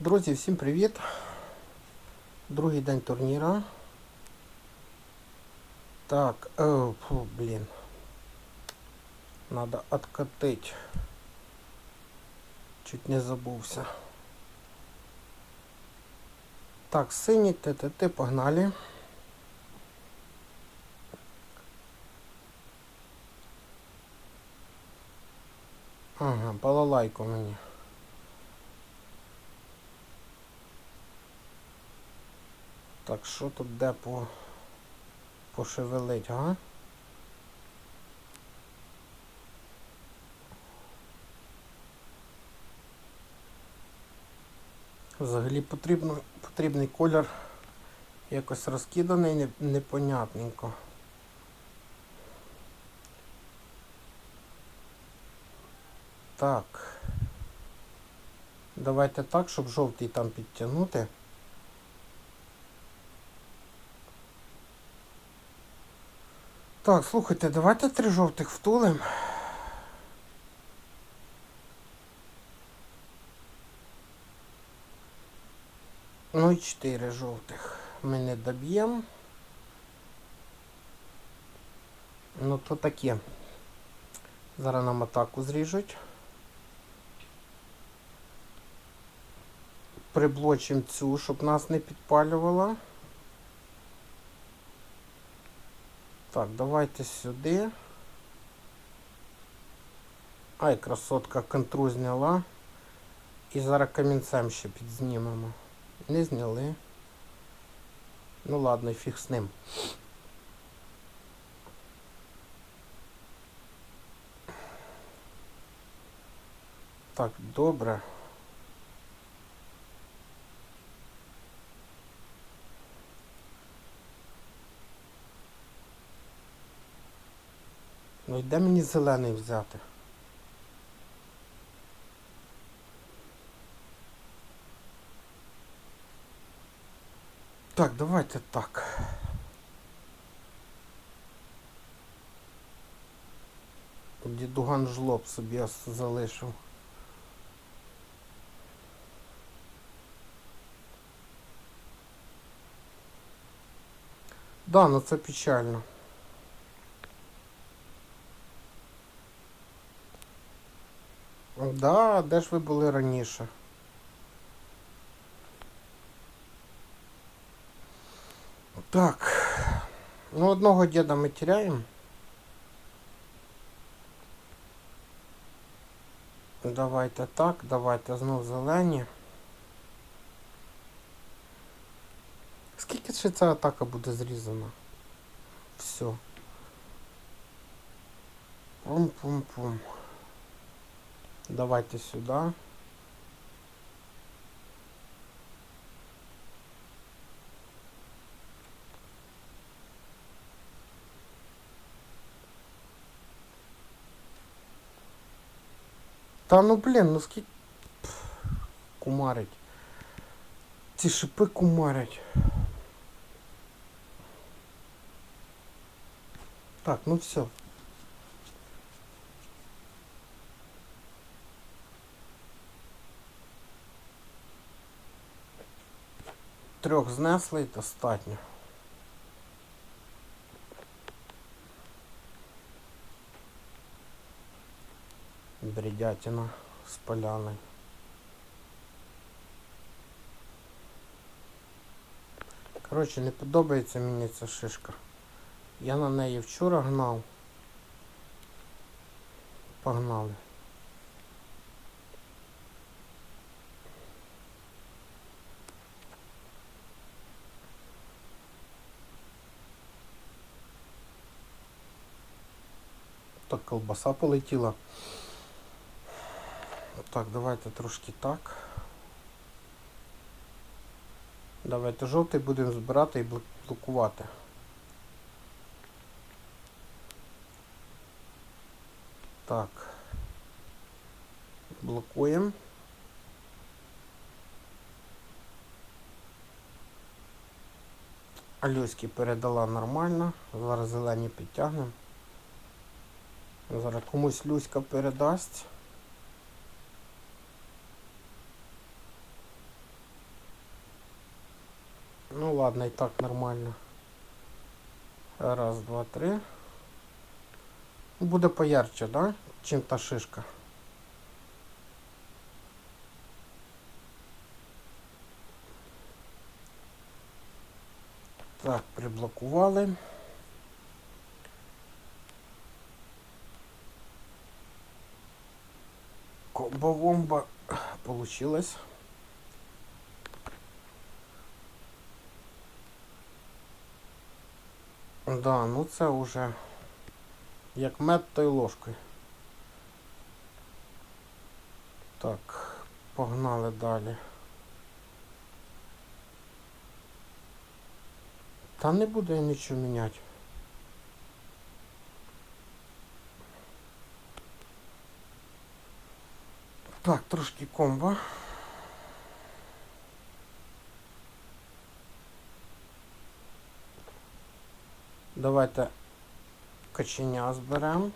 Друзі, всім привіт! Другий день турніра. Так, о, фу, блін. Надо откатить. Чуть не забувся. Так, синій ТТТ, погнали. Ага, балалайку мені. Так, що тут де по пошевелить, га? Взагалі потрібно, потрібний колір якось розкиданий, не- непонятненько. Так. Давайте так, щоб жовтий там підтягнути. Так, слухайте, давайте три жовтих втулим. Ну і чотири жовтих ми не доб'ємо. Ну то таке. Зараз нам атаку зріжуть. Приблочимо цю, щоб нас не підпалювала. Так, давайте сюди. Ай, красотка контру зняла. І зараз камінцем ще підзнімемо. Не зняли. Ну ладно, фіг з ним. Так, добре. Ну і де мені зелений взяти? Так, давайте так. Дідуган жлоб собі ос- залишив. Да, ну це печально. Да, де ж ви були раніше? Так. Ну, одного діда ми теряємо. Давайте так, давайте знов зелені. Скільки ще ця атака буде зрізана? Все. Пум-пум-пум. Давайте сюда. Та ну блін, ну скільки кумарить. Ці шипи кумарять. Так, ну все. Трьох знесли достатньо. Бредятина з поляни. Коротше, не подобається мені ця шишка. Я на неї вчора гнав. Погнали. Так, колбаса полетіла. Так, давайте трошки так. Давайте жовтий будемо збирати і блокувати. Так. Блокуємо. Альоськи передала нормально. Зараз зелені підтягнемо. Зараз комусь Люська передасть. Ну ладно, і так нормально. Раз, два, три. Буде поярче, да? Чим та шишка. Так, приблокували. Комбо-вомба получилось. Да, ну це вже як мед та й ложкою. Так, погнали далі. Та не буду я нічого міняти. Так, трошки комбо. Давайте каченя зберемо.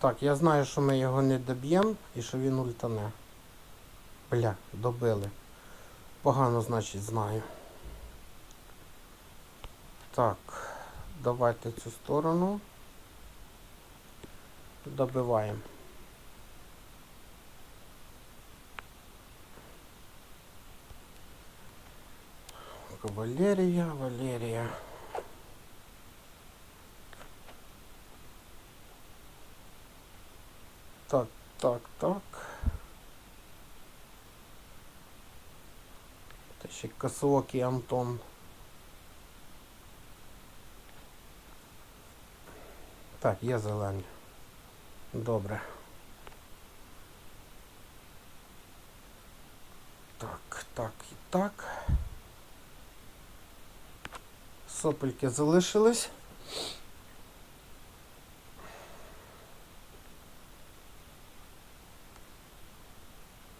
Так, я знаю, що ми його не доб'ємо і що він ультане. Бля, добили. Погано, значить, знаю. Так, давайте цю сторону. Добиваємо. Валерія, Валерія. Так, так, так. Та ще косоокий Антон. Так, є зелені. Добре. Так, так і так. Сопельки залишились.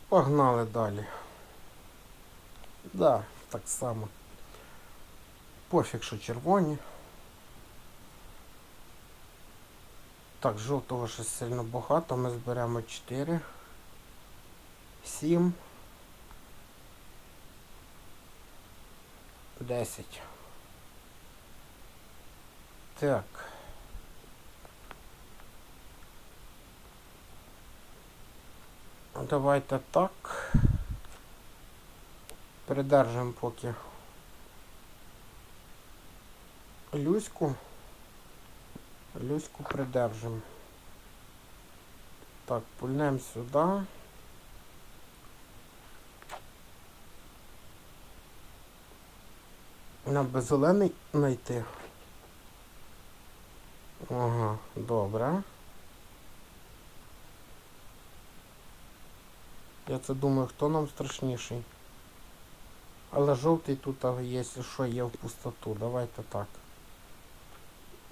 Погнали далі. Да, так само. Пофіг, що червоні. Так, жовтого щось сильно багато. Ми зберемо 4. 7. 10. Так. Давайте так. Придержимо поки Люську. Люську придержимо. Так, пульнемо сюди. Нам би зелений знайти. Ага, добре. Я це думаю, хто нам страшніший. Але жовтий тут, якщо що, є в пустоту. Давайте так.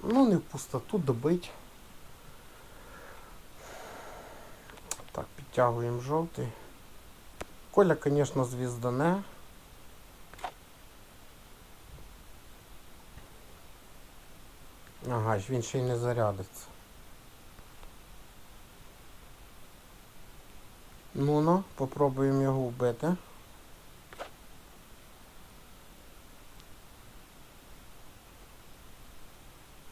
Ну, не в пустоту, добить. Так, підтягуємо жовтий. Коля, звісно, звіздане. Ага, він ще й не зарядиться. Ну ну, попробуємо його вбити.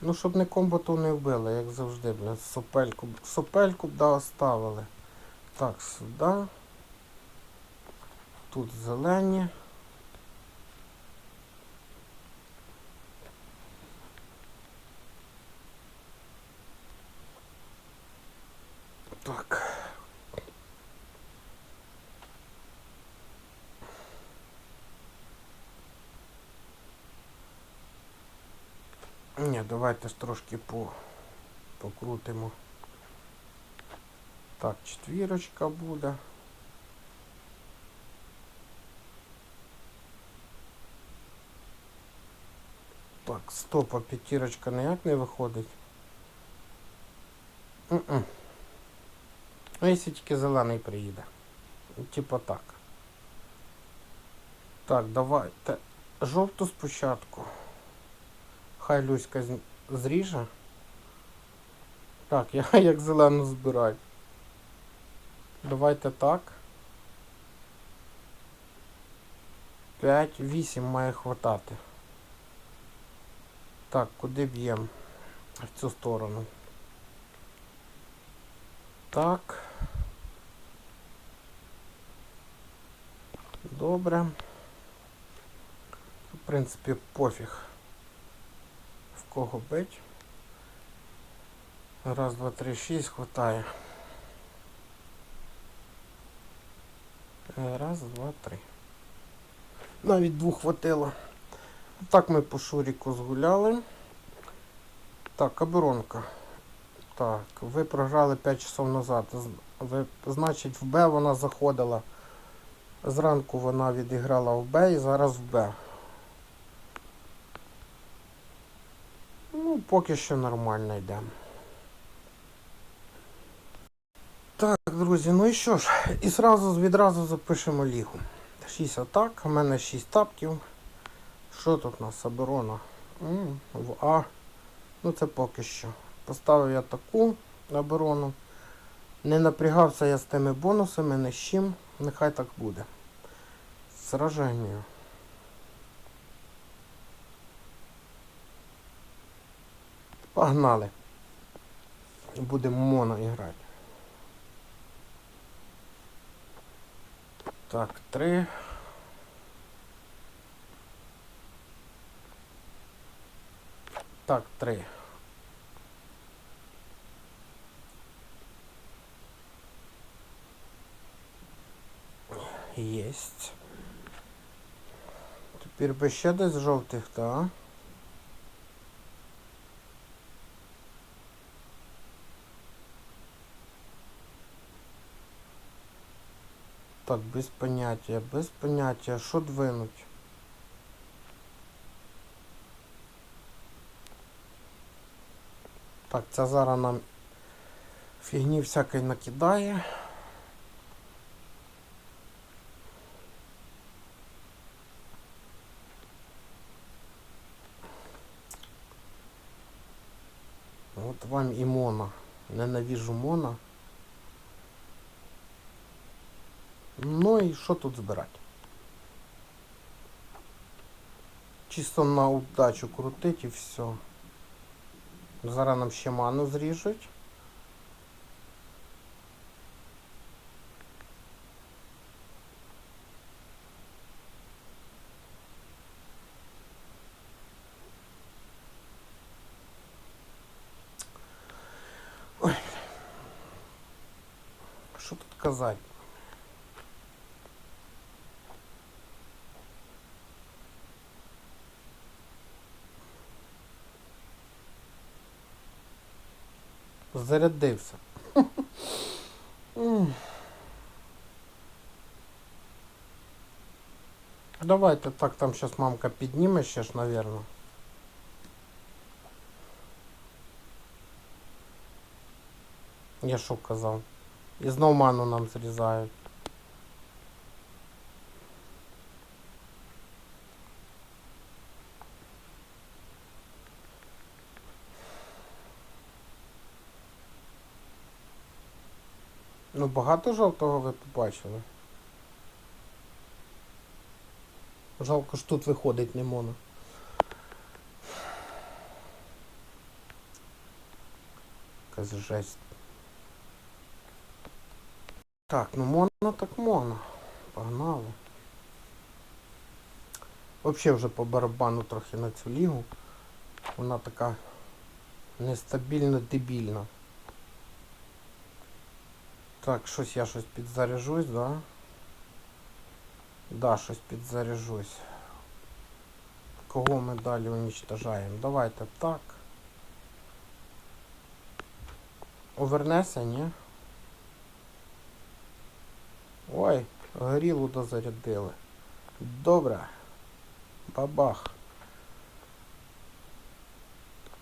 Ну, щоб не комбо, то не вбили, як завжди, блядь. Сопельку, сопельку б да оставили. Так, сюди. Тут зелені. Так. Ні, давайте ж трошки по, покрутимо. Так, четвірочка буде. Так, стоп, а п'ятірочка ніяк не виходить. М-м. Ну, якщо тільки зелений приїде. Типа так. Так, давайте. Жовту спочатку. Хай Люська зріже. Так, я як зелену збираю. Давайте так. 5, 8 має хватати. Так, куди б'ємо? В цю сторону. Так. Добре. В принципі, пофіг. Кого бить. Раз, два, три, шість хватає. Раз, два, три. Навіть двох хватило. Так ми по Шуріку згуляли. Так, оборонка. Так, ви програли 5 часов назад. Ви, значить, в Б вона заходила. Зранку вона відіграла в Б і зараз в Б. Ну, поки що нормально йдемо. Так, друзі, ну і що ж, і зразу відразу запишемо лігу. 6 атак, у мене 6 тапків. Що тут у нас? Оборона? В А. Ну це поки що. Поставив я таку оборону. Не напрягався я з тими бонусами, не з чим. Нехай так буде. Сраження. Погнали. Будемо моно грати. Так, три. Так, три. Єсть. Тепер би ще десь жовтих, так? Так, без поняття, без поняття. Що двинуть? Так, ця зараз нам фігні всякої накидає. От вам і Мона. Ненавіжу Мона. Ну і що тут збирати? Чисто на удачу крутить і все. Зараз нам ще ману зріжуть. Ой. Що тут казати? Зарядився. Давайте так, там сейчас мамка підніме ще ж, наверное. Я що казав? І знов ману нам зрізають. Багато жовтого ви побачили. Жалко ж тут виходить не моно. Якась жесть. Так, ну моно так моно. Погнали. Взагалі вже по барабану трохи на цю лігу. Вона така нестабільно дебільна. Так, щось я щось підзаряжусь, да? Да, щось підзаряжусь. Кого ми далі уничтожаємо? Давайте так. Овернеся, ні? Ой, горілу дозарядили. Добре. Бабах.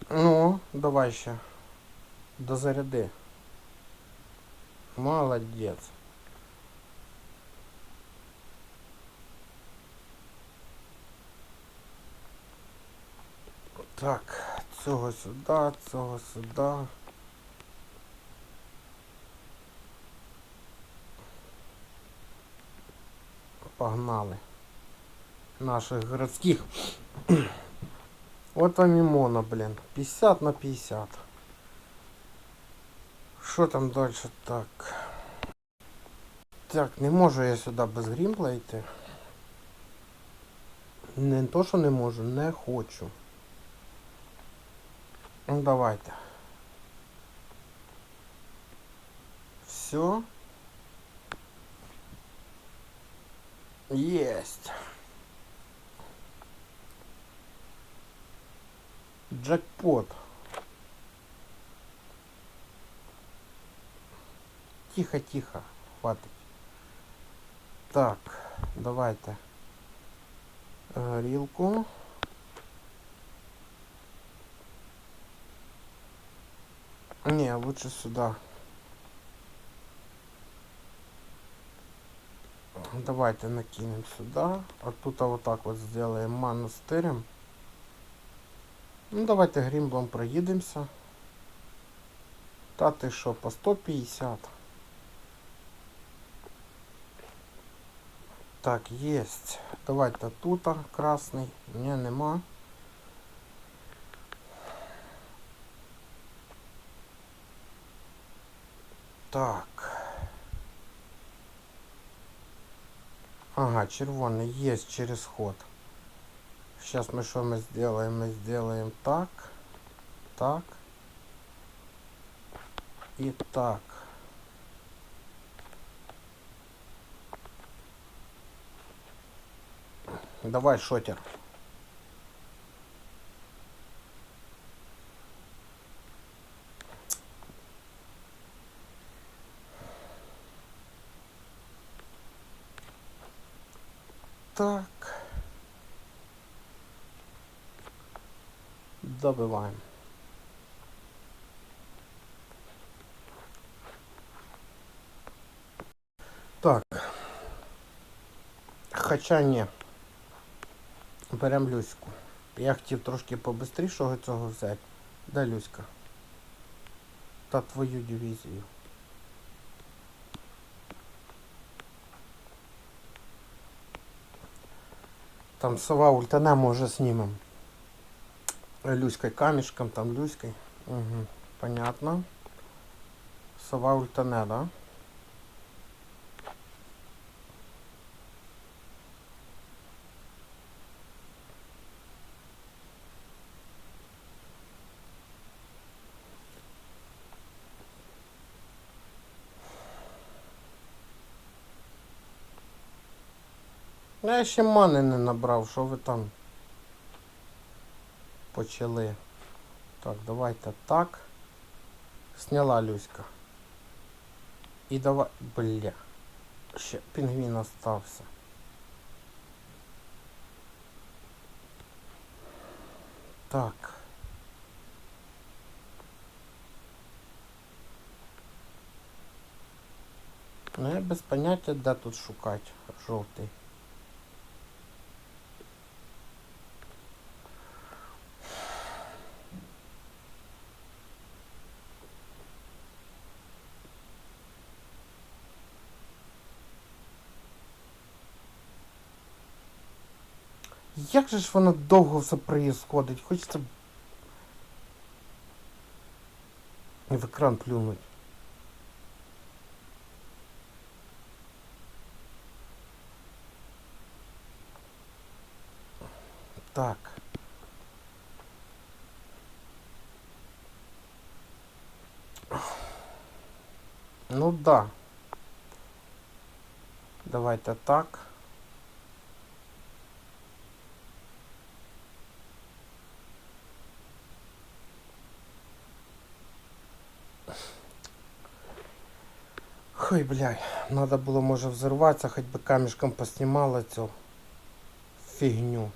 Ну, давай ще. Дозаряди. Молодець. Так, цього сюди, цього сюди. Погнали. наших городских. Вот вам и моно, блин. 50 на 50. Що там дальше так? Так, не можу я сюди без грімпла йти. Не то, що не можу, не хочу. Ну давайте. Все. Есть. Джекпот. Тихо, тихо. Хватить. Так, давайте. Горілку. Не, лучше сюда. Давайте накинем сюда. А тут вот так вот сделаем ману стырем. Ну давайте грімблом проїдемося. Та ти що, по 150. Так, есть. Давайте тут а, красний. Ні, нема. Так. Ага, червоный есть через ход. Сейчас мы что мы сделаем? Мы сделаем так, так и так. Давай, шотер. Так. Добиваємо. Так. Хоча ні. Берем Люську. Я хотів трошки побистрішого цього взяти. Де Люська? Та твою дивізію. Там сова ультане, може знімем. Люськой камешком, там Люськой. Угу. Понятно. Сова ультане, да? Я ще мани не набрав, що ви там почали. Так, давайте так. Сняла Люська. І давай... Бля. Ще пінгвін остався. Так. Ну я без поняття, де тут шукати жовтий. Як же ж воно довго все происходить? Хочеться в екран плюнуть. Так. Ну да. Давайте так. Ой, блядь, надо було може взорватися, хоч би камішком поснімала цю фігню.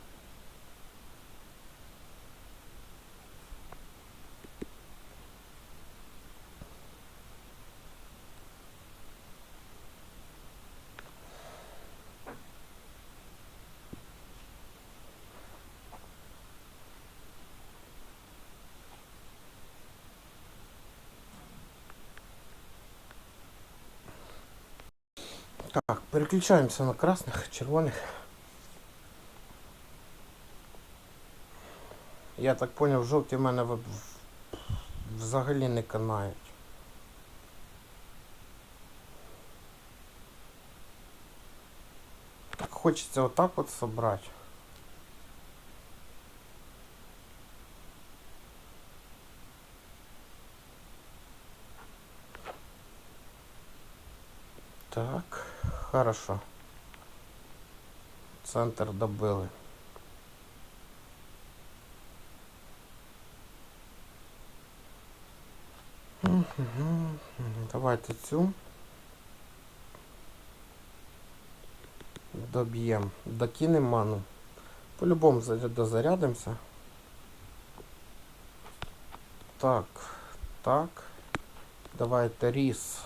Так, переключаємося на красных, червоних. Я так зрозумів жовті в мене взагалі не канають. Так хочеться отак от собрати. Хорошо. Центр добили. Давайте цю. Доб'ємо. Докинемо ману. По-любому заря- дозарядимося. Так, так. Давайте ріс.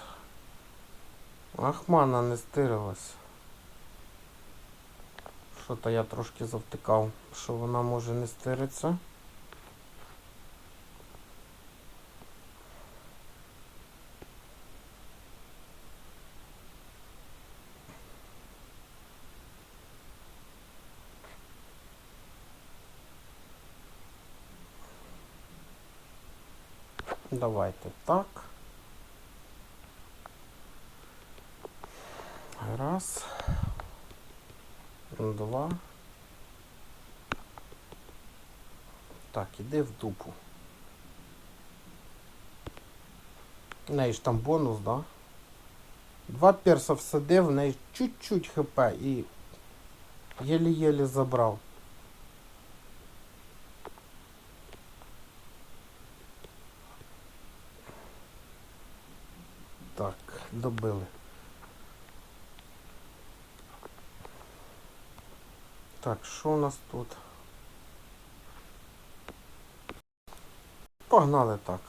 Ах, мана не стирилась. Що-то я трошки завтикав, що вона може не стириться. Давайте так. Раз. Два. Так, іди в дупу. В неї ж там бонус, да? Два перса всадив, в неї чуть-чуть хп і єлі-єлі забрав. Так, добили. Так, що у нас тут? Погнали так.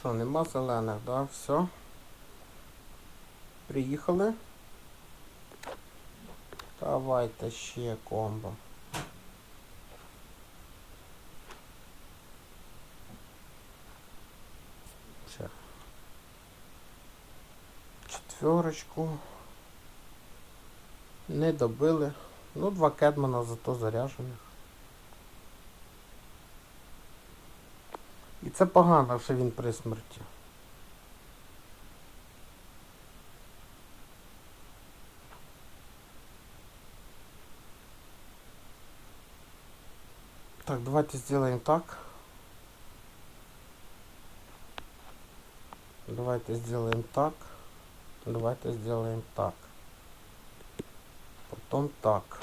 Що, нема зелених, да? Все. Приїхали. Давайте ще комбо. Ще. Четверочку. Не добили. Ну, два кедмана зато заряжених. І це погано, що він при смерті. Так, давайте сделаем так. Давайте сделаем так. Давайте сделаем так. Потом так.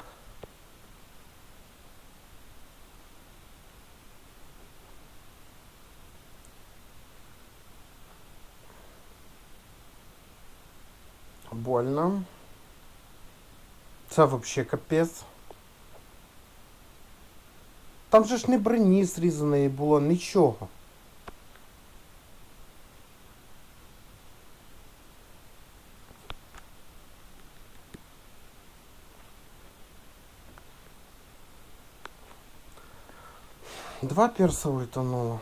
Больно. Це вообще капець. Там же ж не броні зрізаної було, нічого. Два перса витонуло.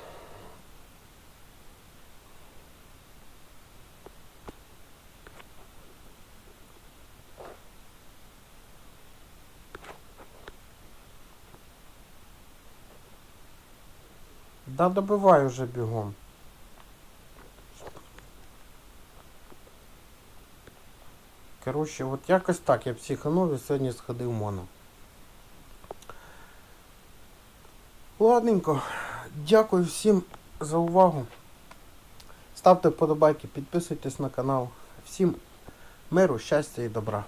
Да добивай уже бігом. Коротше, от якось так я психанув і сьогодні сходив моно. Ладненько. Дякую всім за увагу. Ставте вподобайки, підписуйтесь на канал. Всім миру, щастя і добра.